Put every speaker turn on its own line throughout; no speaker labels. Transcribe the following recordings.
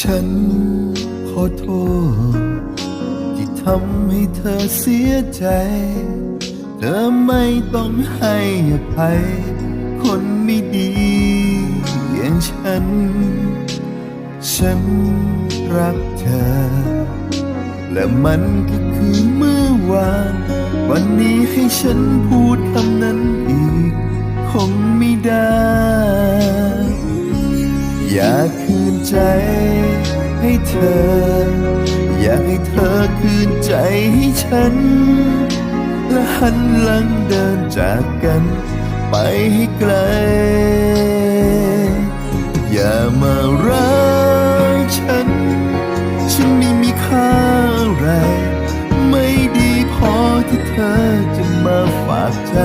ฉันขอโทษ ที่ทำให้เธอเสียใจ เธอไม่ต้องให้อภัย คนไม่ดีอย่างฉัน ฉันรักเธอ และมันก็คือเมื่อวาน วันนี้ให้ฉันพูดคำนั้นอีก คงไม่ได้ อยากคืนใจให้เธอ อยากให้เธอคืนใจให้ฉัน และหันหลังเดินจากกัน ไปให้ไกล อย่ามารักฉัน ฉันไม่มีค่าอะไร ไม่ดีพอที่เธอจะมาฝากใจ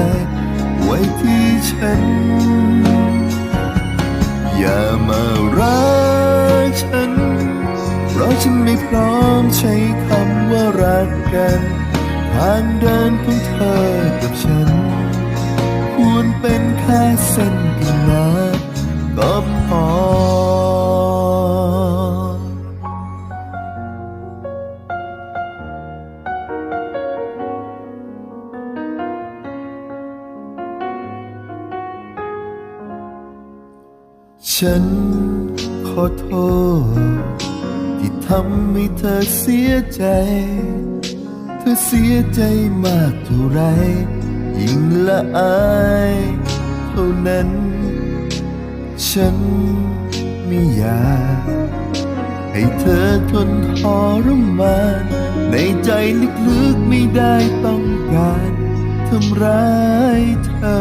ไว้ที่ฉัน อย่ามารักฉัน เพราะฉันไม่พร้อมใช้คำว่ารักกันทางเดินของเธอกับฉัน ควรเป็นแค่เส้นกันมาก็ ฉันขอโทษ ที่ทำให้เธอเสียใจ เธอเสียใจมากเท่าไร ยิ่งละอายเท่านั้น ฉันไม่อยากให้เธอทนทรมาน ในใจลึกๆไม่ได้ต้องการทำร้ายเธอ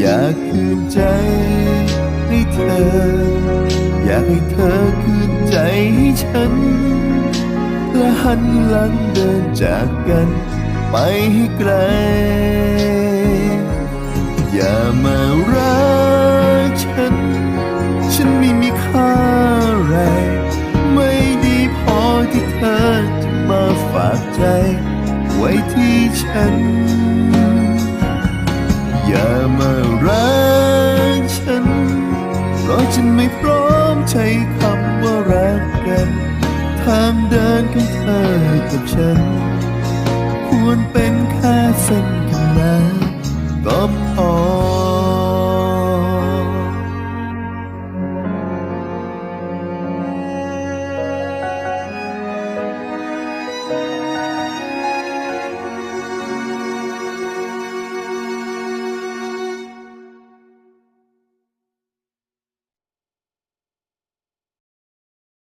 อยากคืนใจ ให้เธอ อยากให้เธอคืนใจให้ฉัน และหันหลังเดินจากกัน ไปให้ไกล อย่ามารักฉัน ฉันไม่มีค่าอะไร ไม่ดีพอที่เธอจะมาฝากใจ ไว้ที่ฉัน อย่ามารัก ใช้คำว่ารักกัน ทางเดินของเธอกับฉัน ควรเป็นแค่เส้นกันนะก็พอ